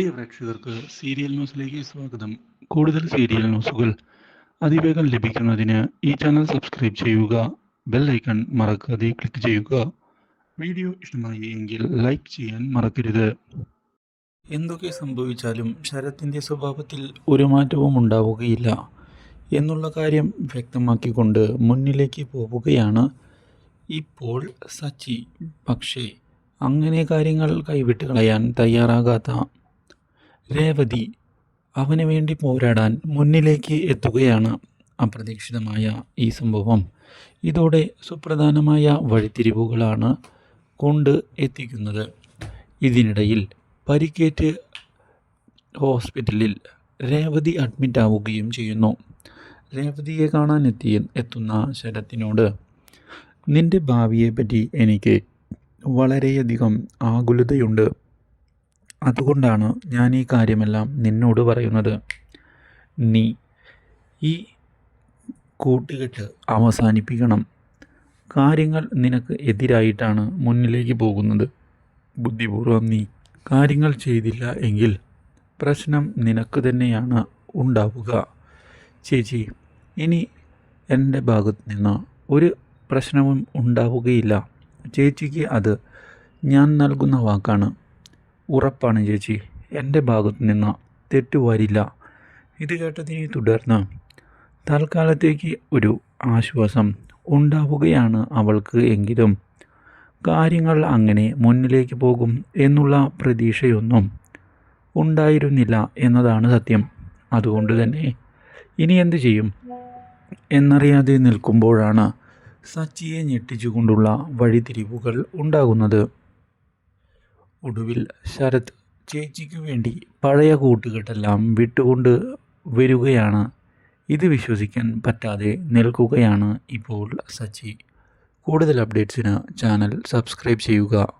പ്രിയ പ്രേക്ഷകർക്ക് സീരിയൽ ന്യൂസിലേക്ക് സ്വാഗതം. കൂടുതൽ സീരിയൽ ന്യൂസുകൾ അതിവേഗം ലഭിക്കുന്നതിന് ഈ ചാനൽ സബ്സ്ക്രൈബ് ചെയ്യുക ബെൽ ഐക്കൺ മറക്കാതെ ക്ലിക്ക് ചെയ്യുക. വീഡിയോ ഇഷ്ടമായി എങ്കിൽ ലൈക്ക് ചെയ്യാൻ മറക്കരുത്. എന്തൊക്കെ സംഭവിച്ചാലും ശരത്തിന്റെ സ്വഭാവത്തിൽ ഒരു മാറ്റവും ഉണ്ടാവുകയില്ല എന്നുള്ള കാര്യം വ്യക്തമാക്കിക്കൊണ്ട് മുന്നിലേക്ക് പോവുകയാണ് ഇപ്പോൾ സച്ചി. പക്ഷേ അങ്ങനെ കാര്യങ്ങൾ കൈവിട്ട് കളയാൻ തയ്യാറാകാത്ത രേവതി അവന് വേണ്ടി പോരാടാൻ മുന്നിലേക്ക് എത്തുകയാണ് അപ്രതീക്ഷിതമായ ഈ സംഭവം. ഇതോടെ സുപ്രധാനമായ വഴിത്തിരിവുകളാണ് കൊണ്ട് എത്തിക്കുന്നത്. ഇതിനിടയിൽ പരിക്കേറ്റ് ഹോസ്പിറ്റലിൽ രേവതി അഡ്മിറ്റ് ആവുകയും ചെയ്യുന്നു. രേവതിയെ കാണാൻ എത്തി എത്തുന്ന ശരത്തിനോട് നിന്റെ ഭാവിയെപ്പറ്റി എനിക്ക് വളരെയധികം ആകുലതയുണ്ട്. അതുകൊണ്ടാണ് ഞാൻ ഈ കാര്യമെല്ലാം നിന്നോട് പറയുന്നത്. നീ ഈ കൂട്ടുകെട്ട് അവസാനിപ്പിക്കണം. കാര്യങ്ങൾ നിനക്ക് എതിരായിട്ടാണ് മുന്നിലേക്ക് പോകുന്നത്. ബുദ്ധിപൂർവം നീ കാര്യങ്ങൾ ചെയ്തില്ല എങ്കിൽ പ്രശ്നം നിനക്ക് തന്നെയാണ് ഉണ്ടാവുക. ചേച്ചി ഇനി എന്റെ ഭാഗത്ത് നിന്ന് ഒരു പ്രശ്നവും ഉണ്ടാവുകയില്ല. ചേച്ചിക്ക് അത് ഞാൻ നൽകുന്ന വാക്കാണ്. ഉറപ്പാണ് ചേച്ചി. എന്റെ ഭാഗത്തു നിന്ന് തെറ്റുവരില്ല ഇത് കേട്ടതിനെ തുടർന്ന് തൽക്കാലത്തേക്ക് ഒരു ആശ്വാസം ഉണ്ടാവുകയാണ് അവൾക്ക് എങ്കിലും. കാര്യങ്ങൾ അങ്ങനെ മുന്നിലേക്ക് പോകും എന്നുള്ള പ്രതീക്ഷയൊന്നും ഉണ്ടായിരുന്നില്ല എന്നതാണ് സത്യം. അതുകൊണ്ട് തന്നെ ഇനി എന്തു ചെയ്യും? എന്നറിയാതെ നിൽക്കുമ്പോഴാണ് സച്ചിയെ ഞെട്ടിച്ചുകൊണ്ടുള്ള വഴിതിരിവുകൾ ഉണ്ടാകുന്നത്. ഒടുവിൽ ശരത് ചേച്ചിക്ക് വേണ്ടി പഴയ കൂട്ടുകെട്ടെല്ലാം വിട്ടുകൊണ്ട് വരികയാണ്. ഇത് വിശ്വസിക്കാൻ പറ്റാതെ നിൽക്കുകയാണ് ഇപ്പോൾ സച്ചി. കൂടുതൽ അപ്ഡേറ്റ്സിന് ചാനൽ സബ്സ്ക്രൈബ് ചെയ്യുക.